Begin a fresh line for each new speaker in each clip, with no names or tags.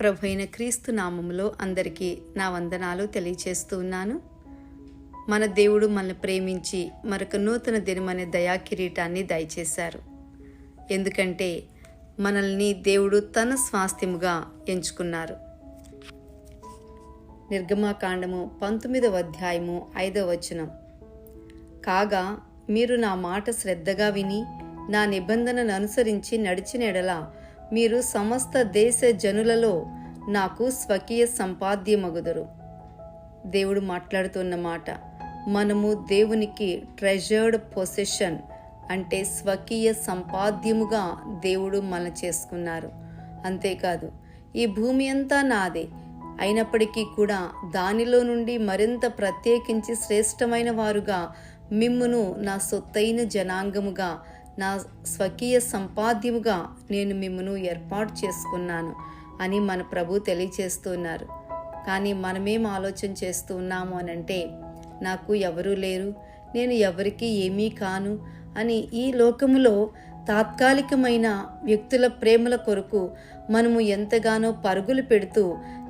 ప్రభు అయిన క్రీస్తు నామములో అందరికీ నా వందనాలు తెలియచేస్తూ ఉన్నాను. మన దేవుడు మనల్ని ప్రేమించి మరొక నూతన దినమనే దయా కిరీటాన్ని దయచేశారు. ఎందుకంటే మనల్ని దేవుడు తన స్వాస్థ్యముగా ఎంచుకున్నారు. నిర్గమాకాండము పంతొమ్మిదవ అధ్యాయము ఐదవ వచనం. కాగా మీరు నా మాట శ్రద్ధగా విని నా నిబంధనను అనుసరించి నడిచిన ఎడలా మీరు సమస్త దేశ జనులలో నాకు స్వకీయ సంపాద్యమగుదరు. దేవుడు మాట్లాడుతున్న మాట మనము దేవునికి ట్రెజర్డ్ పొసెషన్ అంటే స్వకీయ సంపాద్యముగా దేవుడు మన చేసుకున్నారు. అంతేకాదు ఈ భూమి అంతా నాదే. అయినప్పటికీ కూడా దానిలో నుండి మరింత ప్రత్యేకించి శ్రేష్టమైన వారుగా మిమ్మును నా సొత్తైన జనాంగముగా నా స్వకీయ సంపాద్యముగా నేను మిమ్మను ఏర్పాటు చేసుకున్నాను అని మన ప్రభు తెలియచేస్తున్నారు. కానీ మనమేం ఆలోచన చేస్తూ ఉన్నాము అని అంటే నాకు ఎవరూ లేరు నేను ఎవరికి ఏమీ కాను అని ఈ లోకములో తాత్కాలికమైన వ్యక్తుల ప్రేమల కొరకు మనము ఎంతగానో పరుగులు పెడుతూ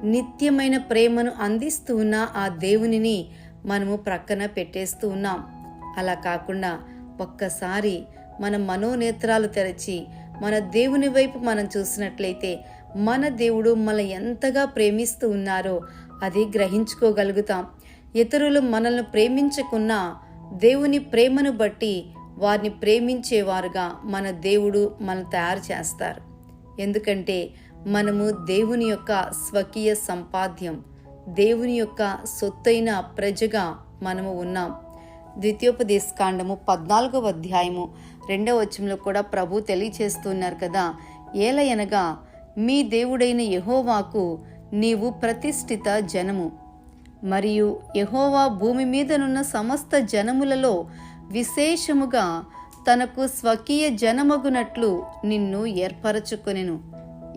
నిత్యమైన ప్రేమను అందిస్తూ ఉన్న ఆ దేవునిని మనము ప్రక్కన పెట్టేస్తూ ఉన్నాం. అలా కాకుండా ఒక్కసారి మన మనోనేత్రాలు తెరచి మన దేవుని వైపు మనం చూసినట్లయితే మన దేవుడు మన ఎంతగా ప్రేమిస్తూ ఉన్నారో అది గ్రహించుకోగలుగుతాం. ఇతరులు మనల్ని ప్రేమించకున్నా దేవుని ప్రేమను బట్టి వారిని ప్రేమించేవారుగా మన దేవుడు మనం తయారు చేస్తారు. ఎందుకంటే మనము దేవుని యొక్క స్వకీయ సంపాద్యం దేవుని యొక్క సొత్తైన ప్రజగా మనము ఉన్నాం. ద్వితీయోపదేశకాండము పద్నాలుగవ అధ్యాయము రెండవ వచనంలో కూడా ప్రభు తెలియచేస్తున్నారు కదా. ఏలయనగా మీ దేవుడైన యహోవాకు నీవు ప్రతిష్ఠిత జనము. మరియు యహోవా భూమి మీదనున్న సమస్త జనములలో విశేషముగా తనకు స్వకీయ జనమగునట్లు నిన్ను ఏర్పరచుకొనెను.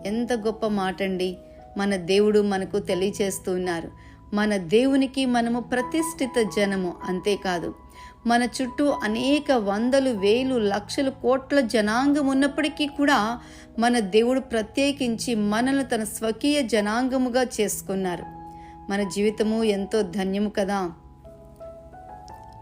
ఎంత గొప్ప మాట అండి మన దేవుడు మనకు తెలియచేస్తున్నారు. మన దేవునికి మనము ప్రతిష్ఠిత జనము అంతేకాదు. మన చుట్టూ అనేక వందలు వేలు లక్షలు కోట్ల జనాంగం ఉన్నప్పటికీ కూడా మన దేవుడు ప్రత్యేకించి మనల్ని తన స్వకీయ జనాంగముగా చేసుకున్నారు. మన జీవితము ఎంతో ధన్యము కదా.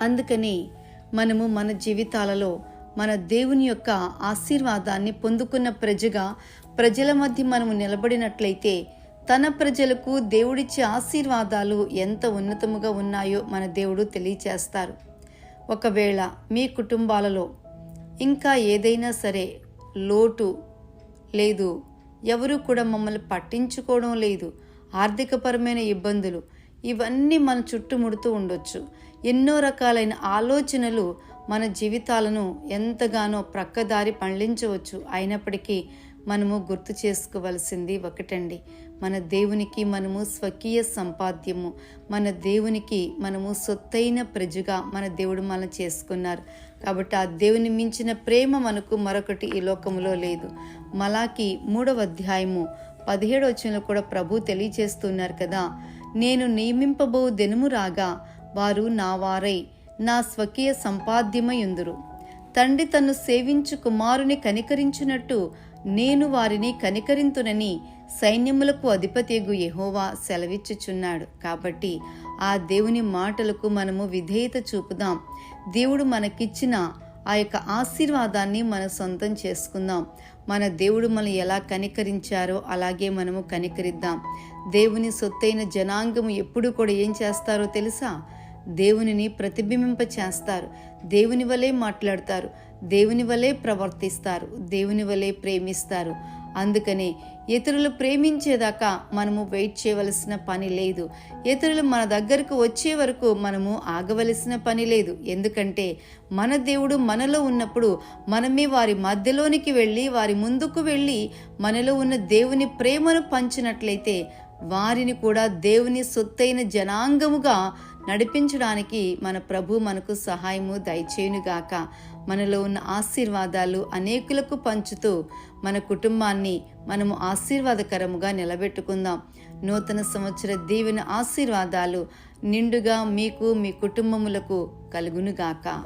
అందుకని మనము మన జీవితాలలో మన దేవుని యొక్క ఆశీర్వాదాన్ని పొందుకున్న ప్రజగా ప్రజల మధ్య మనము నిలబడినట్లయితే తన ప్రజలకు దేవుడిచ్చే ఆశీర్వాదాలు ఎంత ఉన్నతముగా ఉన్నాయో మన దేవుడు తెలియచేస్తారు. ఒకవేళ మీ కుటుంబాలలో ఇంకా ఏదైనా సరే లోటు లేదు ఎవరు కూడా మమ్మల్ని పట్టించుకోవడం లేదు ఆర్థికపరమైన ఇబ్బందులు ఇవన్నీ మన చుట్టుముడుతూ ఉండొచ్చు. ఎన్నో రకాలైన ఆలోచనలు మన జీవితాలను ఎంతగానో ప్రక్కదారి పండించవచ్చు. అయినప్పటికీ మనము గుర్తు చేసుకోవలసింది ఒకటండి. మన దేవునికి మనము స్వకీయ సంపాద్యము. మన దేవునికి మనము సొత్తైన ప్రజగా మన దేవుడు మనం చేసుకున్నారు. కాబట్టి ఆ దేవుని మించిన ప్రేమ మనకు మరొకటి ఈ లోకములో లేదు. మలాకి మూడవ అధ్యాయము పదిహేడు వచ్చినలో కూడా ప్రభు తెలియచేస్తున్నారు కదా నేను నియమింపబో దెనుము రాగా వారు నా వారై నా స్వకీయ సంపాద్యమయుందురు తండ్రి తను సేవించు కుమారుని కనికరించినట్టు నేను వారిని కనికరింతునని సైన్యములకు అధిపతిగు యహోవా సెలవిచ్చుచున్నాడు. కాబట్టి ఆ దేవుని మాటలకు మనము విధేయత చూపుదాం. దేవుడు మనకిచ్చిన ఆ యొక్క ఆశీర్వాదాన్ని మన సొంతం చేసుకుందాం. మన దేవుడు మనం ఎలా కనికరించారో అలాగే మనము కనికరిద్దాం. దేవుని సొత్తైన జనాంగము ఎప్పుడు కూడా ఏం చేస్తారో తెలుసా? దేవునిని ప్రతిబింబింప చేస్తారు దేవుని వలె మాట్లాడతారు. దేవుని వలె ప్రవర్తిస్తారు. దేవుని వలె ప్రేమిస్తారు. అందుకనే ఇతరులు ప్రేమించేదాకా మనము వెయిట్ చేయవలసిన పని లేదు. ఇతరులు మన దగ్గరకు వచ్చే వరకు మనము ఆగవలసిన పని లేదు. ఎందుకంటే మన దేవుడు మనలో ఉన్నప్పుడు మనమే వారి మధ్యలోనికి వెళ్ళి వారి ముందుకు వెళ్ళి మనలో ఉన్న దేవుని ప్రేమను పంచినట్లయితే వారిని కూడా దేవుని సొత్తైన జనాంగముగా నడిపించడానికి మన ప్రభు మనకు సహాయము దయచేయునుగాక. మనలో ఉన్న ఆశీర్వాదాలు అనేకులకు పంచుతూ మన కుటుంబాన్ని మనము ఆశీర్వాదకరముగా నిలబెట్టుకుందాం. నూతన సంవత్సర దీవెన ఆశీర్వాదాలు నిండుగా మీకు మీ కుటుంబములకు కలుగునుగాక.